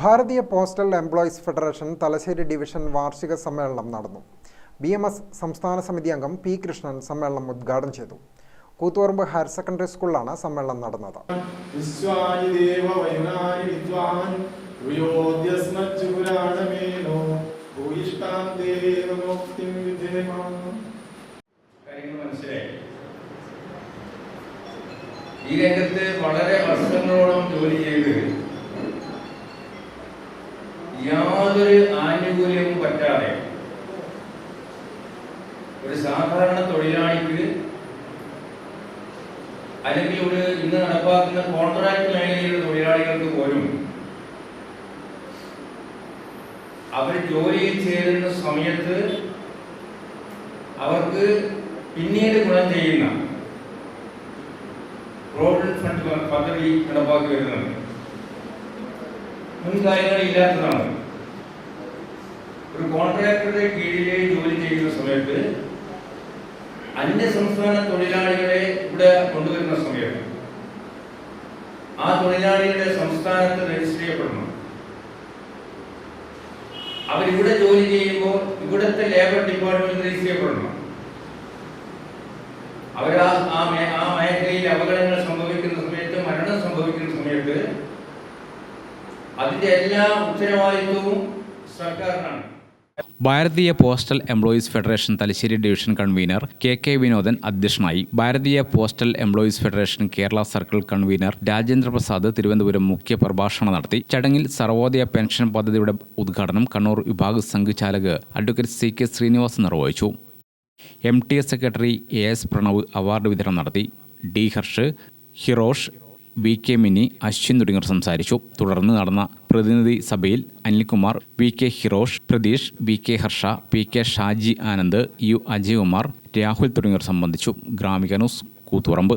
Bharatiya postal employees federation Thalassery division വാർഷിക സമ്മേളനം നടന്നു. ബി എം എസ് സംസ്ഥാന സമിതി അംഗം പി കൃഷ്ണൻ സമ്മേളനം ഉദ്ഘാടനം ചെയ്തു. കൂത്തുപറമ്പ് ഹയർ സെക്കൻഡറി സ്കൂളിലാണ് സമ്മേളനം നടന്നത്. ഈ രംഗത്ത് വളരെ വർഷങ്ങളോളം ജോലി ചെയ്ത് യാതൊരു ആനുകൂല്യവും പറ്റാതെ ഒരു സാധാരണ തൊഴിലാളിക്ക് അല്ലെങ്കിൽ ഒരു ഇന്ന് നടപ്പാക്കുന്ന കോൺട്രാക്ട് മേഖലയിലുള്ള തൊഴിലാളികൾക്ക് പോലും അവർ ജോലിയിൽ ചേരുന്ന സമയത്ത് അവർക്ക് പിന്നീട് ഗുണം ചെയ്യുന്ന പ്രോവിഡന്റ് ഫണ്ട് പദ്ധതി നടപ്പാക്കി വരുന്നുണ്ട് മുൻകാര്യങ്ങൾ ഇല്ലാത്തതാണ് ഒരു കോൺട്രാക്ടറുടെ കീഴിലെ ജോലി ചെയ്യുന്ന സമയത്ത് അന്യ സംസ്ഥാന തൊഴിലാളികളെ ഇവിടെ കൊണ്ടുവരുന്ന സമയത്ത് ആ തൊഴിലാളികളുടെ സംസ്ഥാനത്ത് രജിസ്റ്റർ ചെയ്യപ്പെടണം അവരിവിടെ ജോലി ചെയ്യുമ്പോൾ ഇവിടുത്തെ ലേബർ ഡിപ്പാർട്ട്മെന്റ് രജിസ്റ്റർ ചെയ്യപ്പെടണം അവർ ആ ആ മേഖലയിൽ അപകടങ്ങൾ സംഭവിക്കുന്ന സമയത്ത് മരണം സംഭവിക്കുന്ന സമയത്ത് അതിന്റെ എല്ലാ ഉത്തരവാദിത്വവും സർക്കാരിനാണ്. Bharatiya postal employees federation Thalassery division convener K K Vinodan അധ്യക്ഷനായി Bharatiya postal employees federation Kerala circle convener Rajendra Prasad Thiruvananthapuram മുഖ്യ പ്രഭാഷണം നടത്തി. ചടങ്ങിൽ സർവോദയ പെൻഷൻ പദ്ധതിയുടെ ഉദ്ഘാടനം കണ്ണൂർ വിഭാഗ് സംഘചാലക് അഡ്വക്കേറ്റ് സി കെ ശ്രീനിവാസൻ നിർവഹിച്ചു. M T S secretary A S Pranav award വിതരണം നടത്തി. D Harsh Hirosh V K Mini Ashwin തുടങ്ങിയവർ സംസാരിച്ചു. തുടർന്ന് നടന്ന പ്രതിനിധി സഭയിൽ Anilkumar V K Hirosh Pratheesh V K Harsha P K Shaji Anand U Ajaykumar Rahul തുടങ്ങിയവർ സംബന്ധിച്ചു. Gramika news Koothuparamba.